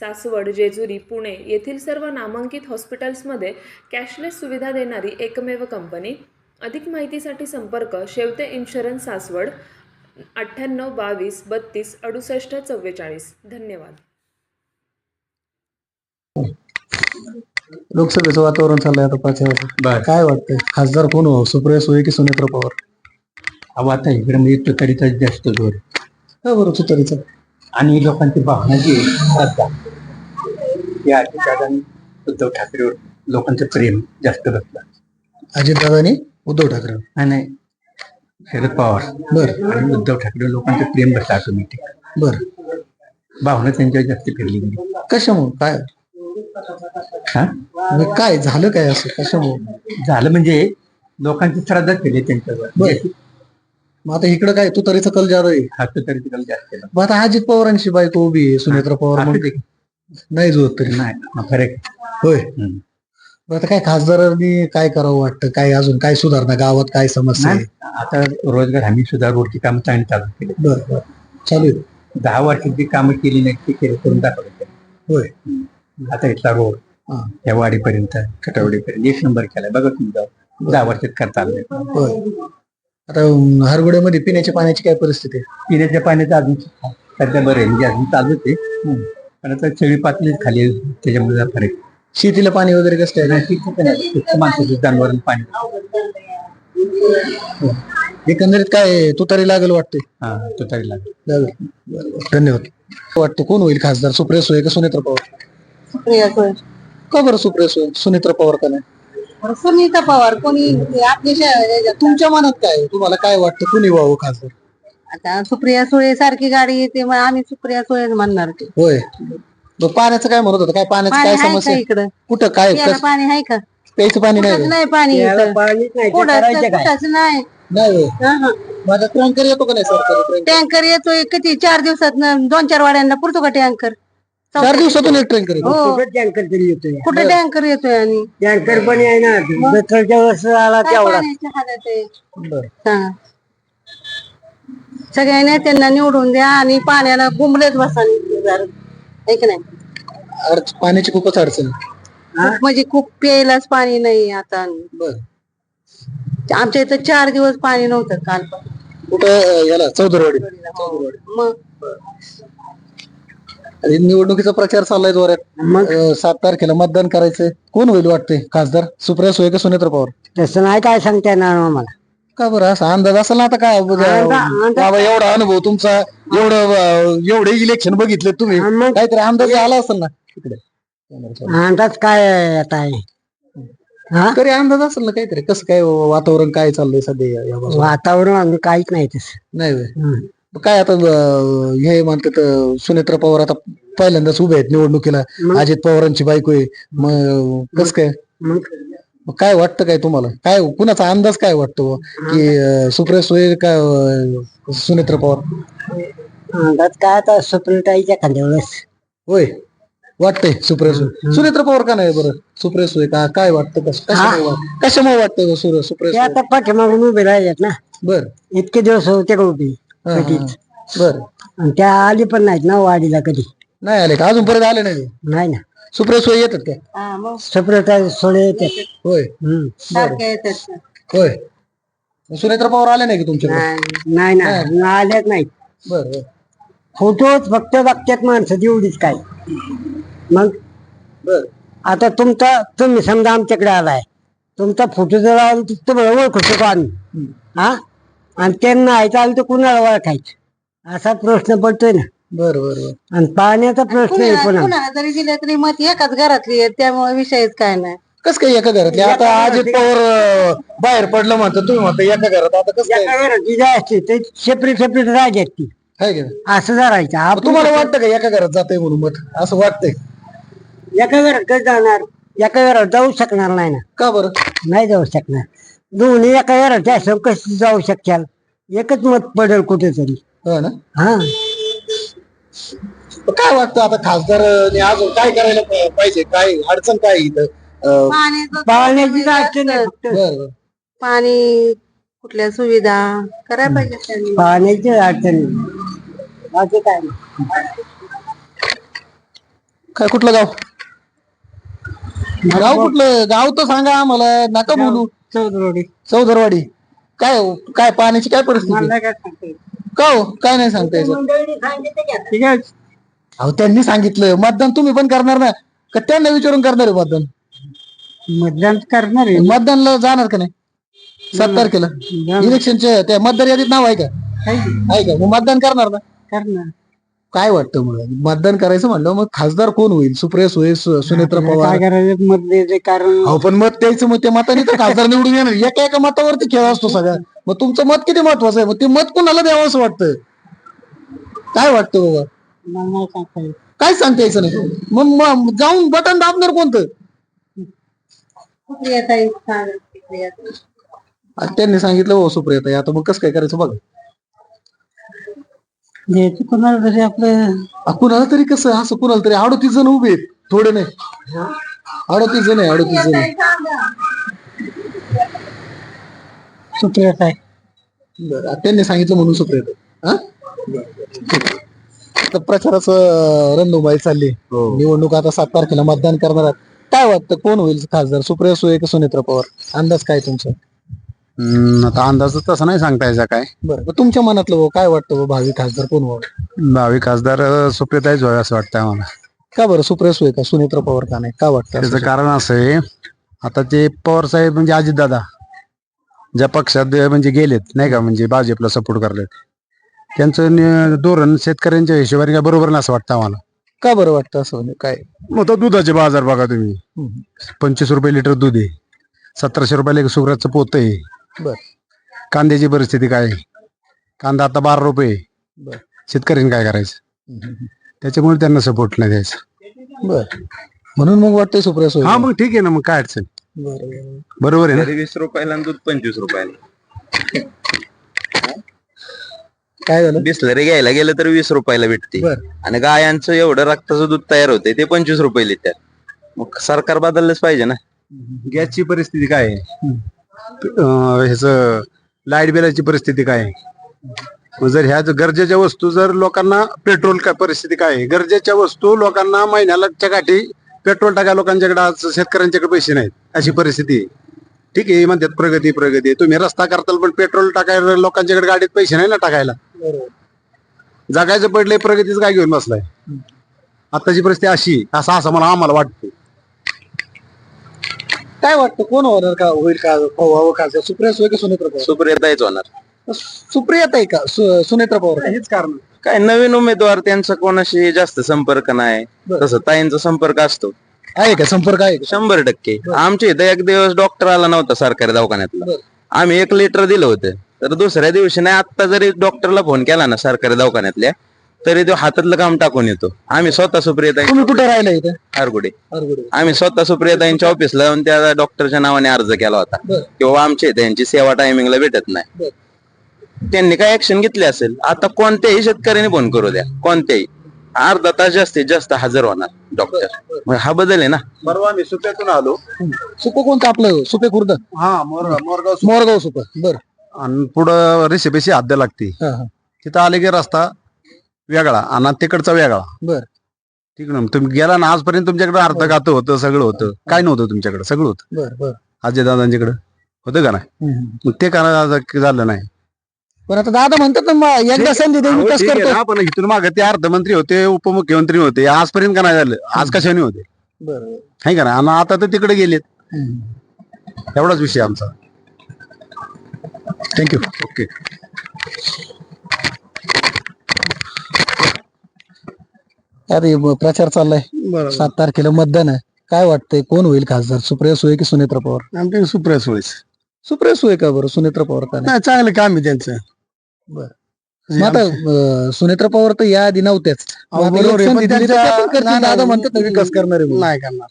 सासवड जेजुरी पुणे येथील सर्व नामांकित हॉस्पिटल्समध्ये कॅशलेस सुविधा देणारी एकमेव कंपनी. अधिक माहितीसाठी संपर्क शेवते इन्शुरन्स सासवड अठ्ठ्याण्णव बावीस बत्तीस अडुसष्ट चव्वेचाळीस. धन्यवाद. लोकसभेचं वातावरण चाललंय आता पाच बर. काय वाटतंय? खासदार कोण हो? सुप्रिया सुळे की सुनेत्र पवार? अहो आता इकडे म्हणजे तुतारीचा जास्त जोर. का बरं तुतारीचं? आणि लोकांची भावना जी आहे, ती अजितदादांनी उद्धव ठाकरेवर लोकांचं प्रेम जास्त बसलं अजितदादांनी उद्धव ठाकरे. आणि शरद पवार. बर. आणि उद्धव ठाकरे लोकांचं प्रेम बसलं ऑटोमॅटिक बर. भावना त्यांच्यावर जास्त फिरली गेली. कशामुळे? काय? हा? म्हणजे काय? झालं काय असं? कशामुळे? झालं म्हणजे लोकांची श्रद्धा केली त्यांच्यावर. बर. मग आता इकडं काय? तुतारीचं कल जादा आहे. हा तुतारी तिकडे जास्त केला मग आता अजित पवारांची बायको उभी आहे सुनेत्र पवार असू दे. नाही जुळत तरी. नाही. फरक. होय. आता काय खासदारांनी काय करावं वाटतं? काय अजून काय सुधारणा? गावात काय समस्या आहे? आता रोजगार हमी सुद्धा रोडची कामं चांगली चालू केली. बर बर. चालू आहे. दहा वर्षात जी कामं केली नाही ती केली करून दाखवली त्यांनी. होय. आता इथला रोड हा. त्या वाडीपर्यंत कटवडीपर्यंत एक नंबर केलाय. बघा तुम्ही जाऊ दहा वर्षात करता आलं नाही. होय. आता अं, हरगुड्यामध्ये पिण्याच्या पाण्याची काय परिस्थिती आहे? पिण्याच्या पाण्याचं अजून सध्या बरं आहे. म्हणजे अजून चालूच आहे. पण आता चळी पातळीच खाली त्याच्यामुळे फरक. शेतीला पाणी वगैरे कसं काय नाही, ठीक आहे माणसाचं जनावरांना पाणी. एकंदरीत काय तुतारी लागेल वाटते हा तो तरी लागेल. धन्यवाद. वाटतं कोण होईल खासदार? सुप्रिया सुळे का सुनेत्र पवार? सुप्रिया का बरं सुप्रिया सुनेत्र पवार का नाही? सुनीता पवार कोणी आपल्या शा- तुमच्या मनात काय आहे? तुम्हाला काय वाटतं? कोणी व्हावं खासदार? आता सुप्रिया सुळे सारखी गाडी येते मग आम्ही सुप्रिया सुळे म्हणणार ते होय. मग पाण्याचं काय म्हणत होतं? काय पाण्याचं पाणी काय आहे समस्या? का? इकडं? कुठं? काय? प्यायला कस- पाणी आहे का? प्यायचं पाणी नाही कुठंच होय? नाही पाणी इथं. कुठंच कुठंच नाही. नाही होय. हं. माझा टँकर येतो का नाही सरकारी टँकर? टँकर येतोय किती? चार दिवसात दोन चार वाड्यांना पुरतो का टँकर? चार दिवसातून एक टँकर येतो. हो. टँकर तरी येतोय. कुठे टँकर येतोय आणि? टँकर पण आहे ना पेट्रोलच्या वस्तू आला काय तेवढा. आहे? बरं. सगळ्या नेत्यांना निवडून द्या आणि पाण्याला गुंबलेच बसा नाही? अडच- पाण्याची खूपच अडचण. खूप म्हणजे खूप प्यायलाच पाणी नाही आता. बरं. आमच्या इथं चार दिवस पाणी नव्हतं काल. कुठं अं, याला चौधरवाडी चौधरवाडी मग? आणि निवडणुकीचा प्रचार चाललाय जोरात. मग? अं, सात तारखेला मतदान करायचंय. कोण होईल वाटतंय? खासदार? सुप्रिया सुळे का सुनेत्र पवार? तसं नाही काय सांगता येणार आम्हाला. का बरं? असा अंदाज असेल ना आता काय अंदाज- बाबा एवढा अनुभव तुमचा एवढं अं, एवढे इलेक्शन बघितले तुम्ही. आणि मग काहीतरी अंदाज आला असेल ना? तिकडे अंदाज काय आता? आहे हा? तरी अंदाज असेल ना काहीतरी. कसं काय वातावरण काय चाललंय सध्या या- या बाजूला? वातावरण अजून काहीच नाही तसं. नाही होय. काय आता अं, हे म्हणतात अं, सुनेत्र पवार आता पहिल्यांदाच उभे आहेत निवडणुकीला. मग? अजित पवारांची बायको आहे. मग कस काय? मग? मग काय वाटतं काय तुम्हाला? काय कुणाचा अंदाज काय वाटतो बुवा? की अं, सुप्रिया सुळे का अं, सुनेत्र पवार? अंदाज काय आता? सुप्रियताईच्या खांद्यावरच. होय. वाटतंय सुप्रिया सुळे. सुनेत्र पवार का नाही बरं? सुप्रिया सुळे का? काय वाटतं? कसं कशामुळे वाट- कशामुळे वाटतं सुर ते सुप्रिया आता पाठीमागून उभे राहिलेत ना. बर. इतके दिवस होते का उभी? हा, हा. कधीच. बर. आणि त्या आली पण नाहीत ना वाडीला कधी? नाही आले का? अजूनपर्यंत आले नाही? नाही ना. सुप्रिया सुळे येतात का? हा, मग सुप्रियता सोडे येते होय. हम्म. येतात होय. सुनेत्र पवार आले नाही की तुमच्याकडे? नाही नाही आल्याच नाही बर बर. फोटोच फक्त बघतात माणसं तेवढीच काय. मग बर. आता तुमचा तुम्ही समजा आमच्याकडे आलाय. तुमचा फोटो जर आला तर तुम्हाला ओळखू शकतो आम्ही. हा? आणि त्यांना आलं तर कुणाला ओळखायचं? असा प्रश्न पडतोय ना. बर बर बर. आणि पाण्याचा प्रश्न आहे पुन्हा. कुणाला जरी दिलं तरी मत एकाच घरातली आहे त्यामुळे विषयच काय नाही. कस काय एका घरातले? आता अजित पवार अं, बाहेर पडलं म्हणतात तुम्ही म्हणता एका घरात. आता कसं काय एका घरात जी जाय असते ते सेपरेट सेपरेट राहतात ती. आहे की नाही? असं आपण तुम्हाला वाटतं का एका घरात जाते म्हणून मत? असं वाटतंय. एका घरात कसं जाणार? एका घरात जाऊ शकणार नाही ना. का बरं? नाही जाऊ शकणार. दोन्ही एका घरात असं कसं जाऊ शकाल एकच मत पडेल कुठेतरी. हो ना? हा. काय वाटतं आता खासदार अजून काय करायला पाहिजे? काय अडचण काय इथं? पाण्याचं अडचण आहे फक्त. बरं बरं. पाणी कुठल्या सुविधा? करायला पाहिजे त्यांनी. पाण्याची अडचण आहे. बाकी काय नाही. काय कुठलं गाव? गाव कुठलं? गाव तर सांगा आम्हाला. नका बोलू. चौधरी. चौधरवाडी. काय हो? काय पाण्याची काय परिस्थिती? मला काय सांगता येत का हो? काय नाही सांगता यायचं मंडळीने सांगितलं की आता. ठीक आहे. अहो त्यांनी सांगितलं. मतदान तुम्ही पण करणार ना. का त्यांना विचारून करणार आहे मतदान? मतदान करणार आहे. मतदानला जाणार का नाही? सात तारखेला. इलेक्शनच्या त्या मतदार यादीत नाव आहे का? आहे का. मग मतदान करणार ना? करणार. काय वाटतं मग? मतदान करायचं म्हणलं मग खासदार कोण होईल? सुप्रिया सुळे सु- सुनेत्रा काय पवार. करायचं? मत द्यायचं कारण. अहो पण मत द्यायचं मग त्या मताने तर खासदार निवडून येणार. एका एका मतावरती खेळ असतो सगळा. मग तुमचं मत किती महत्वाचं आहे? मग ते मत कुणाला द्यावं असं वाटतं काय वाटतं बाबा. काय सांगता यायचं नाही? मग मग जाऊन बटन दाबणार कोणतं? त्यांनी सांगितलं हो सुप्रियता आता मग कसं काय करायचं बघा. कोणाला तरी आपलं कुणाला तरी कसं असं कुणाला तरी अडोतीस जण उभे आहेत. थोडे नाही. अडोतीस जण आहे अडोतीस जण. सुप्रियात आहे बरं, त्यांनी सांगितलं म्हणून सुप्रियता हा? आता प्रचाराचं रणधुमाळी चालली. निवडणूक आता सात तारखेला मतदान करणार आहेत. काय वाटतं कोण होईल खासदार? सुप्रिया सुळे का सुनेत्रा पवार? अंदाज काय तुमचा? हम्म, आता अंदाज तसा नाही सांगता यायचा काय. बरं मग तुमच्या मनातलं भाऊ काय वाटतं भाऊ भावी खासदार कोण व्हावं भावी खासदार अं, सुप्रियाताईच व्हावे असं वाटतं आम्हाला. का बरं सुप्रिया सुळे का सुनेत्रा पवार का नाही? का वाटतं? त्याचं? कारण असं आहे आता ते पवार साहेब म्हणजे अजितदादा. ज्या पक्षात म्हणजे गेलेत नाही का म्हणजे भाजपला सपोर्ट करलेत. त्यांचं नि- धोरण शेतकऱ्यांच्या हिशोबाने काय बरोबर नाही असं वाटतं आम्हाला. का बरं वाटतं असं म्हणजे काय? मग आता दुधाचे बाजार बघा तुम्ही. हम्म. पंचवीस रुपये लिटर दूध आहे. सतराशे रुपयाला एक सुगराचं पोत आहे. बर. कांद्याची परिस्थिती काय? आहे? कांदा आता बारा रुपये आहे. बर. शेतकऱ्यांनी काय करायचं? त्याच्यामुळे त्यांना सपोर्ट नाही द्यायचं. बर. म्हणून मग वाटतंय सुप्रिया हा मग ठीक आहे ना मग काय अडचण? बरोबर आहे ना? तरी वीस रुपयाला आणि दूध पंचवीस रुपयाला. काय झालं? बिसलरी घ्यायला गेलं तर वीस रुपयाला भेटते. बर. आणि गायांचं एवढं रक्ताचं दूध तयार होतंय ते पंचवीस रुपये लिटर मग सरकार बदललंच पाहिजे ना? गॅसची परिस्थिती काय आहे? अं, ह्याचं लाइट बिलाची परिस्थिती काय आहे? मग जर ह्या गरजेच्या वस्तू जर लोकांना पेट्रोल काय परिस्थिती काय आहे? गरजेच्या वस्तू लोकांना महिन्याला गाठी पेट्रोल टाका लोकांच्याकडे आज शेतकऱ्यांच्याकडे पैसे नाहीत. अशी परिस्थिती आहे. ठीक आहे म्हणतात प्रगती प्रगती. तुम्ही रस्ता करताल पण पेट्रोल टाकायला लोकांच्याकडे गाडीत पैसे नाही ना टाकायला. जगायचं पडले प्रगतीच काय घेऊन बसलाय? आताची परिस्थिती अशी असं असं मला आम्हाला वाटतं काय वाटतं कोण होणार का होईल का? व्हावं खासदार सुप्रिया सुळे का सुनेत्रा पवार? सुप्रियताच होणार. सुप्रियाता आहे का? सु- सुनेत्रा पवार का? हेच कारण. काय नवीन उमेदवार त्यांचा कोणाशी जास्त संपर्क नाही. बरं. तसं ताईंचा संपर्क असतो. आहे का? संपर्क आहे का? शंभर टक्के. आमच्या इथं एक दिवस डॉक्टर आला नव्हता सरकारी दवाखान्यातला. आम्ही एक लिटर दिलं होतं. तर दुसऱ्या दिवशी नाही आता जरी डॉक्टरला फोन केला ना सरकारी दवाखान्यातल्या तरी तो हातातलं काम टाकून येतो. आम्ही स्वतः सुप्रियता तुम्ही कुठे राहिला इथे? अरगुडे आम्ही स्वतः सुप्रियाताईंच्या ऑफिसला जाऊन त्या डॉक्टरच्या नावाने अर्ज केला होता. किंवा आमच्या इथे यांची सेवा टायमिंगला भेटत नाही. त्यांनी काय ऍक्शन घेतली असेल? आता कोणत्याही शेतकऱ्याने फोन करू द्या. कोणत्याही. अर्धा तास जास्तीत जास्त हजर होणार डॉक्टर हा बदल आहे ना? परवा आम्ही सुप्यातून आलो. सुप कोणतं आपलं? सुपे खुर्द? हा मोरगाव मोरगाव सुप. मोरगाव सुप. बर. आणि पुढं रेसिपीशी हद्द लागते. हा हा. तिथं आले की रस्ता वेगळा आणि तिकडचा वेगळा. बर. ठीक ना तुम्ही गेला ना आजपर्यंत तुमच्याकडे अर्ध गातं होतं सगळं होतं. काय नव्हतं तुमच्याकडे? सगळं होतं. बर बर. अजय दादांच्याकडे. होतं का नाही? हम्म. मग ते का झालं नाही. पण आता दादा म्हणतात ना एकदा संधी देऊन विकास ठीक आहे करतो ना, पण इथून मागे ते अर्थमंत्री होते उपमुख्यमंत्री होते आजपर्यंत का नाही झालं? आज कशाने होते? बर. आहे का ना आणि आता तर तिकडे गेलेत. एवढाच विषय आमचा. थँक्यू ओके अरे प्रचार चाललाय. सात तारखेला मतदान आहे. काय वाटतंय? कोण होईल खासदार? सुप्रिया सुळे की सुनेत्रा पवार? आमचे सुप्रिया सुळेस सुप्रिया सुळे का बरं? सुनेत्रा पवार का नाही? नाही चांगलं काम आहे त्यांचं. मग आता सुनेत्रा पवार तर या आधी नव्हत्याच तर. नाही, दादा नाही, म्हणतात विकास करणार. नाही करणार.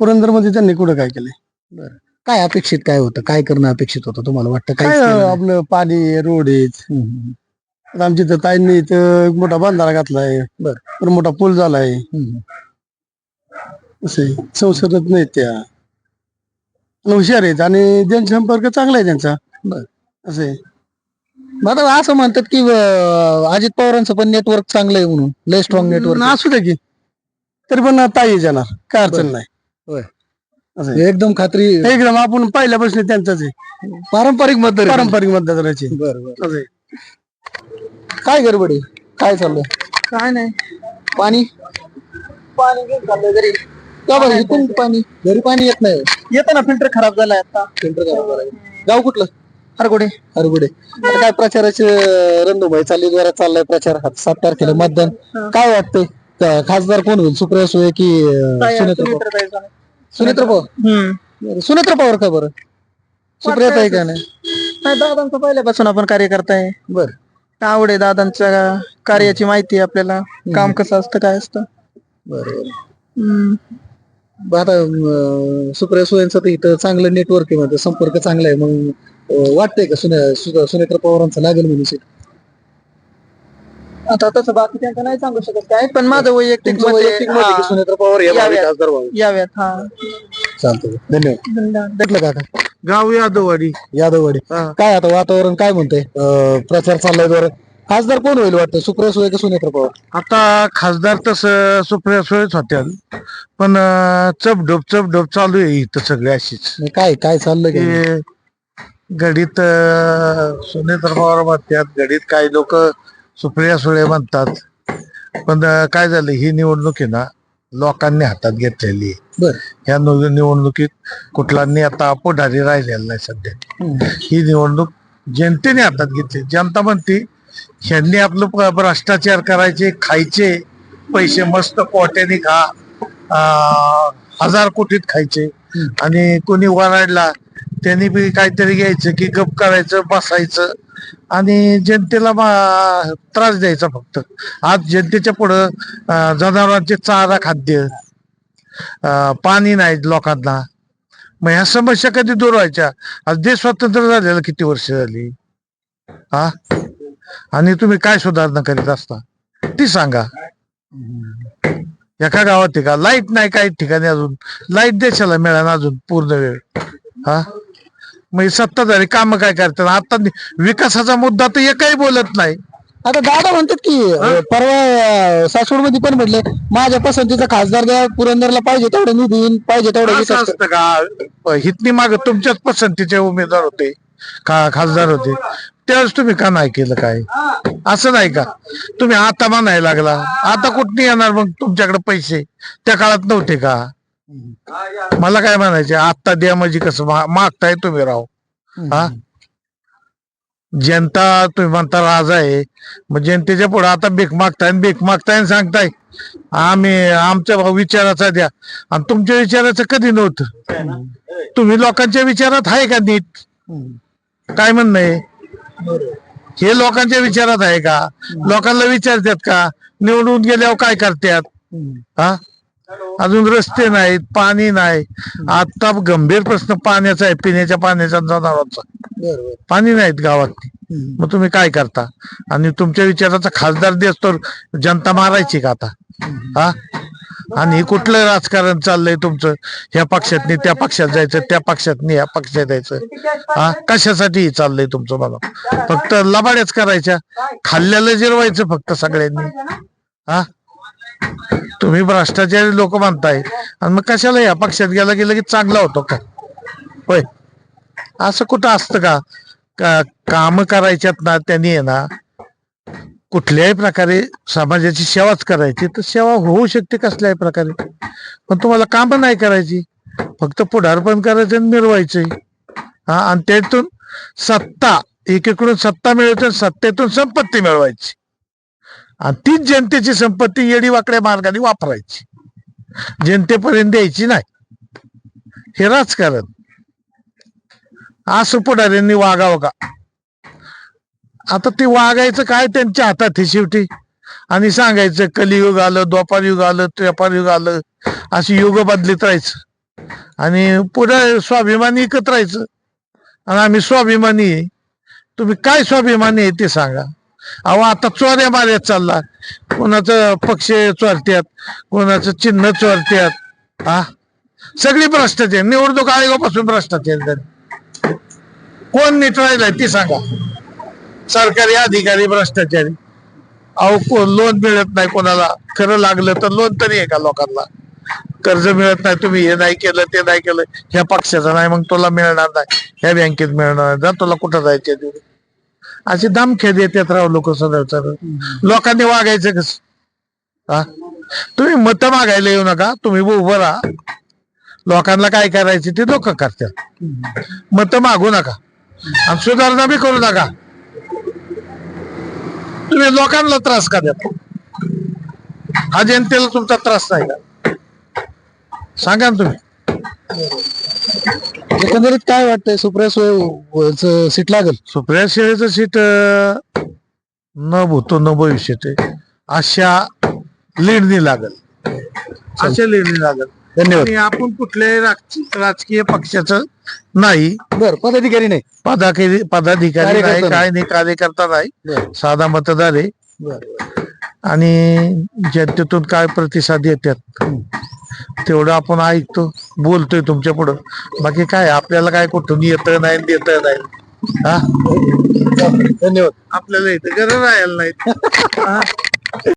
पुरंदरमध्ये त्यांनी कुठं काय केलंय? काय अपेक्षित काय होतं? काय करणं अपेक्षित होतं? तुम्हाला वाटतं काय नाही? आपलं पाणी रोड आमच्या इथं ताईंनी इथं एक मोठा बांधारा घातलाय. बर. पण मोठा पूल झालाय. संसदत नाहीत त्या. हुशार आहेत. आणि जनसंपर्क चांगला आहे त्यांचा. असं. मग आता असं म्हणतात की अं, अजित पवारांचं पण नेटवर्क चांगलं आहे म्हणून. लय स्ट्रॉंग नेटवर्क असू दे की. तरी पण ताई जाणार काय अडचण नाही. होय. असं आहे. एकदम खात्री एकदम आपण पहिल्यापासून त्यांचाच आहे. पारंपरिक मतदार आहे. पारंपरिक मतदाराची. बरं बरं. असं आहे. काय गडबड? आहे काय चाललंय? काय नाही. पाणी? पाणी घेऊन चाललंय घरी. का बरं? इथून पाणी घरी पाणी येत नाही. येतं ना फिल्टर खराब झालाय आता. फिल्टर करावं लागेल. गाव कुठलं? हरगोडे. हरगुडे. आता काय प्रचाराचे रणधुमाई चालली द्वारा चाललाय प्रचार. सात तारखेला मतदान. काय वाटतंय? खासदार कोण होईल? सुप्रिया सुळे की सुनेत्र पवार? सुनेत्र पवार? बरं, सुनेत्र पवार का बरं? सुप्रिया ताई का नाही? नाही दादांचं पहिल्यापासून आपण कार्य करताय बर. आवड आहे दादांच्या कार्याची माहिती आहे आपल्याला. काम कसं असतं काय असतं. बरं आता अं, सुप्रिया सुळेंचं तर इथं चांगलं नेटवर्क आहे म्हणजे संपर्क चांगला आहे. मग वाटतंय का सुने सु- सुनेत्र पवारांचं लागेल म्हणून seat? आता तसं बाकी त्यांचं नाही सांगू शकत काय पण माझं वैयक्तिक तुमचं मत आहे, वैयक्तिक मत आहे की हा, सुनेत्र पवार भावी याव्यात. खासदार व्हावे? याव्यात हा. चालतंय. धन्यवाद. भेटलं काका गाव यादववाडी. यादववाडी. काय आता वातावरण काय म्हणतंय? अं, प्रचार चाललाय बरं खासदार कोण होईल वाटतं? सुप्रिया सुळे का सुनेत्र पवार? आता खासदार तसं सुप्रिया सुळेच होत्या पण चपढोप चपढोप चालू आहे इथं सगळे अशीच. काय काय चाललंय काय की घडीत अं, सुनेत्र पवार म्हणतात घडीत काही लोक सुप्रिया सुळे म्हणतात. पण काय झालं ही निवडणूक आहे ना लोकांनी हातात घेतलेली आहे. बर. या निव- निवडणुकीत कुठलांनी आता पुढारी राहिलेला नाही सध्या. ही निवडणूक जनतेने हातात घेतली. जनता म्हणते ह्यांनी आपलं भ्रष्टाचार करायचे खायचे पैसे मस्त पोट्याने खा हजार कोटीत खायचे आणि कोणी वराडला त्यांनी बी काहीतरी घ्यायचं की गप करायचं बसायचं. आणि जनतेला मा- त्रास द्यायचा फक्त. आज जनतेच्या पुढं जनावरांचे चारा खाद्य पाणी नाही लोकांना. मग ह्या समस्या कधी दूर व्हायच्या? आज देश स्वतंत्र झालेलं किती वर्ष झाली? हा आणि तुम्ही काय सुधारणा करीत असता? ती सांगा. एका गावात का लाइट नाही काही ठिकाणी अजून. लाइट देशाला मिळाला अजून पूर्ण वेळ. हा मग सत्ताधारी काम काय करतात? आता विकासाचा मुद्दा तर एकही बोलत नाही. आता दादा म्हणतात की परवा सासवडमध्ये पण म्हटले माझ्या पसंतीचा खासदार द्या पुरंदरला पाहिजे तेवढं निधी येईन, पाहिजे तेवढं असं विकास असतं का? हितनी माग तुमच्याच पसंतीचे उमेदवार होते खासदार होते. त्यावेळेस तुम्ही का नाही केलं काय? असं नाही का? तुम्ही आता म्हणायला लागला आता कुठं येणार मग तुमच्याकडे पैसे? त्या काळात नव्हते का? मला काय म्हणायचे आता द्या म्हणजे कसं मागताय तुम्ही राव. हा? जनता तुम्ही म्हणता राजा आहे. मग जनतेच्या पुढे आता भीक मागताय आणि भीक मागताय आणि सांगताय आम्ही आमच्या भाऊ विचाराचा द्या. आणि तुमच्या विचाराचं कधी नव्हतं? तुम्ही लोकांच्या विचारात आहे का नीट? काय म्हणणं आहे? हे लोकांच्या विचारात आहे का? लोकांना विचारतात का? निवडून गेल्यावर काय करतात? हा? अजून रस्ते नाहीत पाणी नाही. आता गंभीर प्रश्न पाण्याचा आहे पिण्याच्या पाण्याचा जनावरांचा पाणी नाहीत गावात मग तुम्ही काय करता? आणि तुमच्या विचाराचा खासदार देस तर जनता मारायची का आता? हा? आणि कुठलं राजकारण चाललंय तुमचं? ह्या पक्षातनी त्या पक्षात जायचं त्या पक्षातनी ह्या पक्षात जायचं हा? कशासाठी हे चाललंय तुमचं मला फक्त लबाड्याच करायच्या. खाल्ल्याला जिरवायचं फक्त सगळ्यांनी. हा? तुम्ही भ्रष्टाचारी लोक मानताय आणि मग कशाला या पक्षात गेला गेलं की चांगला होतो का? होय. असं कुठं असतं का? का काम करायच्यात ना त्यांनी ना कुठल्याही प्रकारे समाजाची सेवाच करायची तर सेवा होऊ शकते कसल्याही प्रकारे. पण तुम्हाला काम नाही करायची. फक्त पुढारपण करायचं आणि मिरवायचंय. हा आणि त्यातून सत्ता एकीकडून सत्ता मिळवायची आणि सत्तेतून संपत्ती मिळवायची. आणि तीच जनतेची संपत्ती येडीवाकड्या मार्गाने वापरायची. जनतेपर्यंत द्यायची नाही. हे राजकारण. असं पुढाऱ्यांनी वागावं का? आता ते वागायचं काय त्यांच्या हातात हे शेवटी? आणि सांगायचं कलियुग आलं द्वापार युग आलं त्रेपार युग आलं अशी युग बदलीत राहायचं. आणि पुढे स्वाभिमानी एकत्र राहायचं. आणि आम्ही स्वाभिमानी आहे. तुम्ही काय स्वाभिमानी आहे ते सांगा. अहो आता चोऱ्या मार्यात चालला. कोणाचं पक्ष चोरत्यात कोणाचं चिन्ह चोरत्यात. हा? सगळी भ्रष्टाचार निवडणूक आयोगापासून भ्रष्टाचार कोण नीट राहिलाय ते सांगा. सरकारी अधिकारी भ्रष्टाचारी. अहो को- लोन मिळत नाही कोणाला. खरं लागलं तर लोन तरी आहे का लोकांना? कर्ज मिळत नाही तुम्ही हे नाही केलं ते नाही केलं. ह्या पक्षाचं नाही मग तुला मिळणार नाही. ह्या बँकेत मिळणार नाही. तुला कुठं जायचं तिथे अशी दामखेद येतात राव लोक सदैव सरळ. लोकांनी वागायचं कस? हा? तुम्ही मत मागायला येऊ नका तुम्ही उभं राहा. लोकांना काय करायचे ते लोक करतात. मत मागू नका. आणि सुधारणा बी करू नका. तुम्ही लोकांना त्रास का देता? हा जनतेला तुमचा त्रास नाही का? सांगा ना तुम्ही. एकंदरीत काय वाटतंय? सुप्रिया सुळे सीट लागेल? सुप्रिया शेळीचं सीट अं, न भूतो न भविष्यते अशा लीडनी लागल. अशा लीडनी लागल. धन्यवाद. आणि आपण कुठल्याही राज- राजकीय पक्षाचं नाही. बर पदाधिकारी नाही. पदाधिकारी पदाधिकारी कार्यकर्ता नाही नाही. काय नाही कार्यकर्ता नाही. बर. साधा मतदार आहे. बर. आणि जनतेतून काय प्रतिसाद येतात तेवढं आपण ऐकतो बोलतोय तुमच्या पुढं. बाकी काय आपल्याला काय कुठून येत नाही देत नाही. हा? धन्यवाद. आपल्याला इथं गरज राहायला नाही.